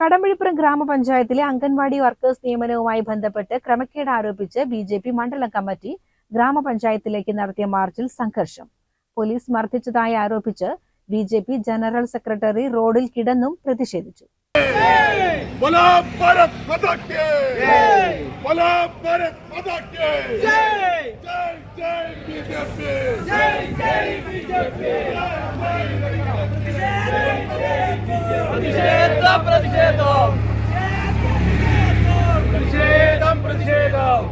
കടമ്പഴിപ്പുറം ഗ്രാമപഞ്ചായത്തിലെ അംഗൻവാടി വർക്കേഴ്സ് നിയമനവുമായി ബന്ധപ്പെട്ട് ക്രമക്കേട് ആരോപിച്ച് ബി ജെ പി മണ്ഡലം കമ്മിറ്റി ഗ്രാമപഞ്ചായത്തിലേക്ക് നടത്തിയ മാർച്ചിൽ സംഘർഷം. പോലീസ് മർദ്ദിച്ചതായി ആരോപിച്ച് B J P general secretary റോഡിൽ കിടന്നും പ്രതിഷേധിച്ചു. ജയ് ജയ് ബി ജെ പി പ്രതിഷേധം പ്രതിഷേധം. പ്രതിഷേധം പ്രതിഷേധം.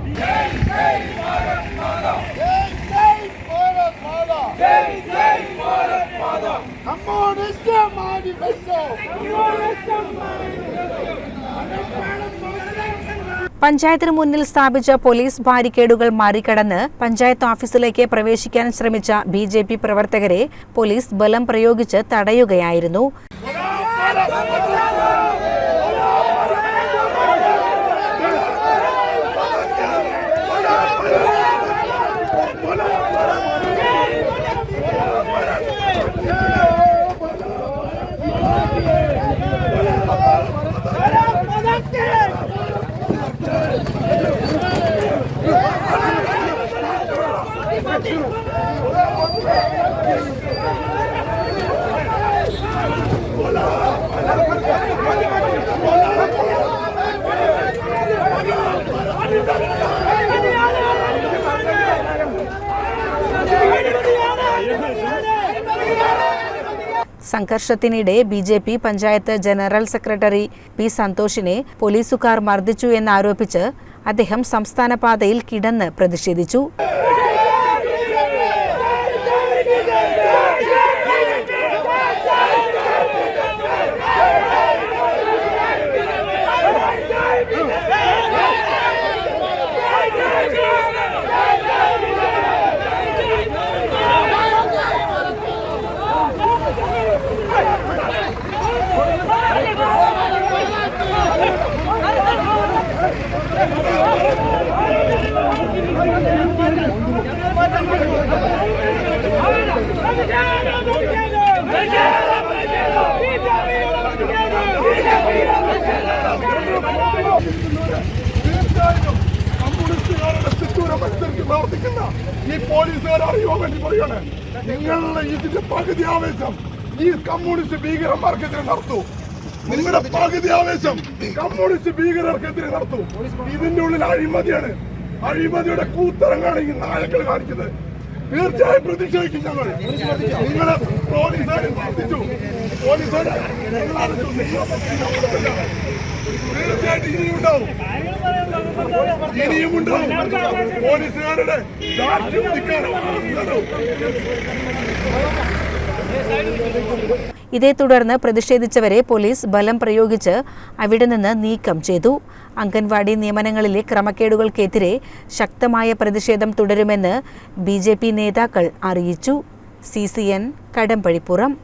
പഞ്ചായത്തിന് മുന്നിൽ സ്ഥാപിച്ച പോലീസ് ബാരിക്കേഡുകൾ മറികടന്ന് പഞ്ചായത്ത് ഓഫീസിലേക്ക് പ്രവേശിക്കാൻ ശ്രമിച്ച ബി പ്രവർത്തകരെ പോലീസ് ബലം പ്രയോഗിച്ച് തടയുകയായിരുന്നു. হবে സംഘർഷത്തിനിടെ B J P panchayat general secretary P സന്തോഷിനെ പോലീസുകാർ മർദ്ദിച്ചു എന്നാരോപിച്ച് അദ്ദേഹം സംസ്ഥാന പാതയിൽ കിടന്ന് പ്രതിഷേധിച്ചു. ഈ അറിയുവാൻ വേണ്ടി പറയാണ്. നിങ്ങളുടെ ഇതിന്റെ പകുതി ആവേശം ഈ കമ്മ്യൂണിസ്റ്റ് ഭീകരന്മാർക്കെതിരെ നടത്തൂ. നിങ്ങളുടെ പകുതി ആവേശം കമ്മ്യൂണിസ്റ്റ് ഭീകരർക്കെതിരെ നടത്തൂ. ഇതിന്റെ ഉള്ളിൽ അഴിമതിയാണ്. അഴിമതിയുടെ കൂത്തരങ്ങാണ് ഈ നായകൾ കാണിക്കുന്നത്. തീർച്ചയായും പ്രതിഷേധിക്കും ഞങ്ങൾ. നിങ്ങളെ പോലീസുകാരും വർദ്ധിച്ചു. പോലീസുകാരുടെ ഇതേ തുടർന്ന് പ്രതിഷേധിച്ചവരെ പോലീസ് ബലം പ്രയോഗിച്ച് അവിടെ നിന്ന് നീക്കം ചെയ്തു. അംഗൻവാടി നിയമനങ്ങളിലെ ക്രമക്കേടുകൾക്കെതിരെ ശക്തമായ പ്രതിഷേധം തുടരുമെന്ന് ബി നേതാക്കൾ അറിയിച്ചു. C C N Kadambazhipuram.